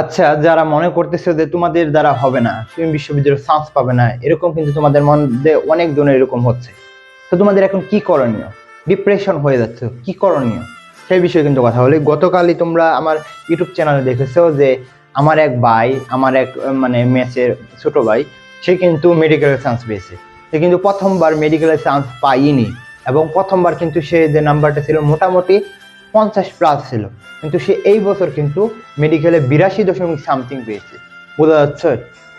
আচ্ছা যারা মনে করতেছে যে তোমাদের দ্বারা হবে না, তুমি বিশ্ববিদ্যালয়ে চান্স পাবে না, এরকম কিন্তু তোমাদের মধ্যে অনেক জনের এরকম হচ্ছে। তো তোমাদের এখন কি করণীয়? ডিপ্রেশন হয়ে যাচ্ছে, কি করণীয়? সেই বিষয়ে কিন্তু কথা বলি। গতকালই তোমরা আমার ইউটিউব চ্যানেলে দেখেছ যে আমার এক ভাই, আমার এক মানে মেসের ছোট ভাই, সে কিন্তু মেডিকেলের চান্স পেয়েছে। সে কিন্তু প্রথমবার মেডিকেলের চান্স পাইনি এবং প্রথমবার কিন্তু সে যে নাম্বারটা ছিল মোটামুটি পঞ্চাশ প্লাস ছিল। কিন্তু সে এই বছর কিন্তু মেডিকেলে বিরাশি দশমিক সামথিং পেয়েছে। বোঝা যাচ্ছে?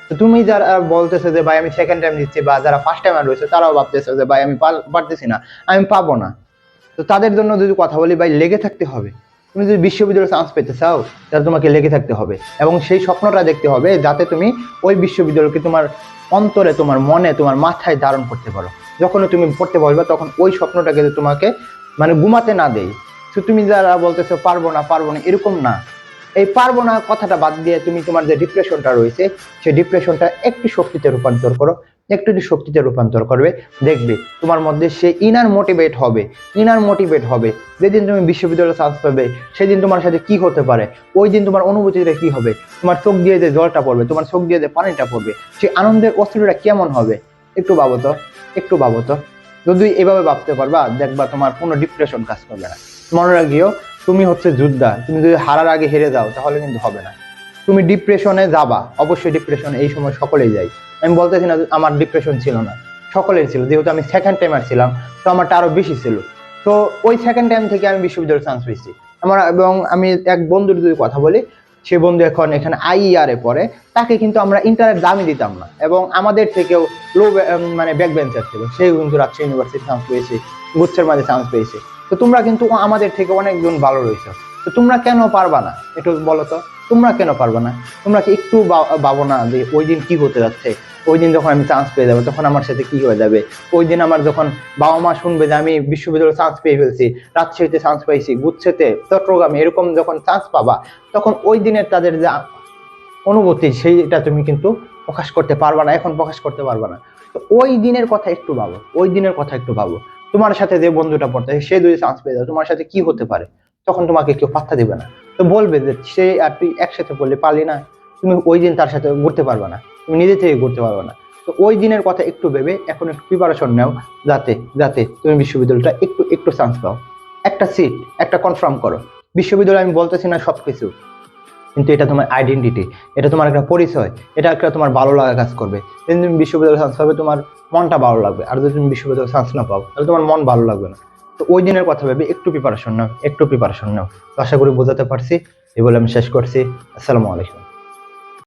তো তুমি যারা বলতেছো যে, ভাই, আমি সেকেন্ড টাইম দিচ্ছি বা যারা ফার্স্ট টাইম রয়েছে, তারাও ভাবতেছে যে, ভাই, আমি পারতেছি না। আমি পাবো না। তো তাদের জন্য যদি কথা বলি, ভাই, লেগে থাকতে হবে। তুমি যদি বিশ্ববিদ্যালয়ে চান্স পেতে চাও, তাহলে তোমাকে লেগে থাকতে হবে। এবং সেই স্বপ্নটা দেখতে হবে, যাতে তুমি ওই বিশ্ববিদ্যালয়কে তোমার অন্তরে, তোমার মনে, তোমার মাথায় ধারণ করতে পারো। যখন তুমি পড়তে বসবে, তখন ওই স্বপ্নটাকে তোমাকে মানে ঘুমাতে না দেই তো তুমি যারা বলতেছো পারব না পারব না, এরকম না। এই পারব না কথাটা বাদ দিয়ে তুমি তোমার যে ডিপ্রেশনটা রয়েছে, সেই ডিপ্রেশনটা একটু শক্তিতে রূপান্তর করো, একটু যদি শক্তিতে রূপান্তর করবে, দেখবে তোমার মধ্যে সে ইনার মোটিভেট হবে ইনার মোটিভেট হবে। যেদিন তুমি বিশ্ববিদ্যালয়ে চান্স পাবে, সেদিন তোমার সাথে কি হতে পারে ওই দিন তোমার অনুভূতিটা কি হবে, তোমার চোখ দিয়ে যে জলটা পড়বে, তোমার চোখ দিয়ে যে পানিটা পড়বে, সেই আনন্দের অস্ত্রটা কেমন হবে, একটু ভাবো তো, একটু ভাবো তো। যদি এভাবে ভাবতে পারবা, দেখবা তোমার কোনো ডিপ্রেশন কাজ করবে না। মনে রাখিও তুমি হচ্ছে যোদ্ধা, তুমি যদি হারার আগে হেরে যাও, তাহলে কিন্তু হবে না। তুমি ডিপ্রেশনে যাবা, অবশ্যই ডিপ্রেশনে এই সময় সকলেই যাই আমি বলতেছি না আমার ডিপ্রেশন ছিল না সকলের ছিল, যেহেতু আমি সেকেন্ড টাইমার ছিলাম, তো আমারটা আরও বেশি ছিল। তো ওই সেকেন্ড টাইম থেকে আমি বিশ্ববিদ্যালয়ে চান্স পেয়েছি। আমার এবং আমি এক বন্ধুর যদি কথা বলি, সে বন্ধু এখন এখানে আইইআর এ পড়ে, তাকে কিন্তু আমরা ইন্টারনেট দামই দিতাম না। এবং আমাদের থেকেও লো মানে ব্যাক বেঞ্চার ছিল সেও কিন্তু রাজশাহী ইউনিভার্সিটি চান্স পেয়েছে, গুচ্ছের মাঝে চান্স পেয়েছে। তো তোমরা কিন্তু আমাদের থেকে অনেকজন ভালো রয়েছে। তো তোমরা কেন পারবা না? একটু বলো তো, তোমরা কেন পারবা না? তোমরা কি একটু ভাবো না যে ওই দিন কি হতে যাচ্ছে? ওই দিন যখন আমি চান্স পেয়ে যাব, তখন আমার সাথে কি হয়ে যাবে? ওই দিন আমার যখন বাবা মা শুনবে যে আমি বিশ্ববিদ্যালয়ে চান্স পেয়ে ফেলছি রাজশাহীতে চান্স পাইছি, গুচ্ছেতে, চট্টগ্রামে এরকম যখন চান্স পাবা, তখন ওই দিনের তাদের যে অনুভূতি, সেইটা তুমি কিন্তু প্রকাশ করতে পারবা না, এখন প্রকাশ করতে পারবা না। তো ওই দিনের কথা একটু ভাবো, ওই দিনের কথা একটু ভাবো। তোমার সাথে যে বন্ধুটা পড়তে সে যদি চান্স পেয়ে যায়, তোমার সাথে কি হতে পারে? তখন তোমাকে কেউ পাত্তা দিবে না। তো বলবে যে, সে আর তুই একসাথে পড়লে পারলি না। তুমি ওই দিন তার সাথে ঘুরতে পারবে না। তুমি নিজে থেকে ঘুরতে পারবে না। তো ওই দিনের কথা একটু ভেবে, এখন একটু প্রিপারেশন নাও, যাতে যাতে তুমি বিশ্ববিদ্যালয়টা একটু একটু চান্স পাও। একটা সিট একটা কনফার্ম করো। বিশ্ববিদ্যালয় আমি বলতেছি না সব কিছু কিন্তু এটা তোমার আইডেন্টিটি এটা তোমার একটা পরিচয়, এটা একটা তোমার ভালো লাগা কাজ করবে। যদি তুমি বিশ্ববিদ্যালয়ে চান্স পাবে, তোমার মনটা ভালো লাগবে। আর যদি তুমি বিশ্ববিদ্যালয়ে চান্স না পাও, তাহলে তোমার মন ভালো লাগবে না। তো ওই দিনের কথা ভেবে একটু প্রিপারেশন নাও, একটু প্রিপারেশন নাও। তো আশা করি বোঝাতে পারছি। এই বলে আমি শেষ করছি। আসসালামু আলাইকুম।